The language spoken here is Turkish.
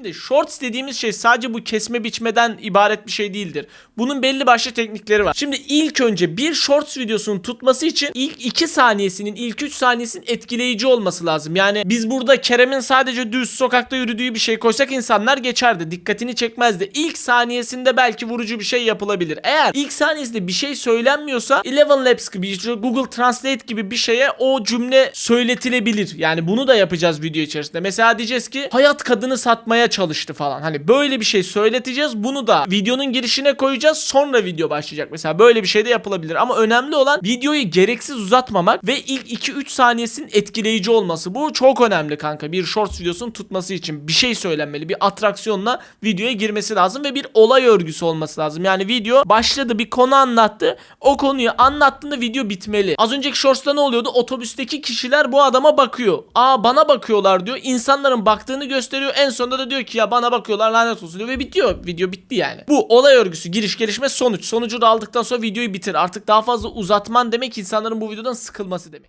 Şimdi shorts dediğimiz şey sadece bu kesme biçmeden ibaret bir şey değildir. Bunun belli başlı teknikleri var. Şimdi ilk önce bir shorts videosunun tutması için ilk 2 saniyesinin, ilk 3 saniyesinin etkileyici olması lazım. Yani biz burada Kerem'in sadece düz sokakta yürüdüğü bir şey koysak insanlar geçerdi. Dikkatini çekmezdi. İlk saniyesinde belki vurucu bir şey yapılabilir. Eğer ilk saniyesinde bir şey söylenmiyorsa Eleven Labs gibi Google Translate gibi bir şeye o cümle söyletilebilir. Yani bunu da yapacağız video içerisinde. Mesela diyeceğiz ki hayat kadını satmaya çalıştı falan. Hani böyle bir şey söyleteceğiz. Bunu da videonun girişine koyacağız. Sonra video başlayacak. Mesela böyle bir şey de yapılabilir. Ama önemli olan videoyu gereksiz uzatmamak ve ilk 2-3 saniyesinin etkileyici olması. Bu çok önemli kanka. Bir shorts videosunun tutması için bir şey söylenmeli. Bir atraksiyonla videoya girmesi lazım ve bir olay örgüsü olması lazım. Yani video başladı bir konu anlattı. O konuyu anlattığında video bitmeli. Az önceki shorts'ta ne oluyordu? Otobüsteki kişiler bu adama bakıyor. Aa bana bakıyorlar diyor. İnsanların baktığını gösteriyor. En sonunda da diyor ki ya bana bakıyorlar lanet olsun diyor ve bitiyor. Video bitti yani. Bu olay örgüsü giriş gelişme sonuç. Sonucu da aldıktan sonra videoyu bitir. Artık daha fazla uzatman demek insanların bu videodan sıkılması demek.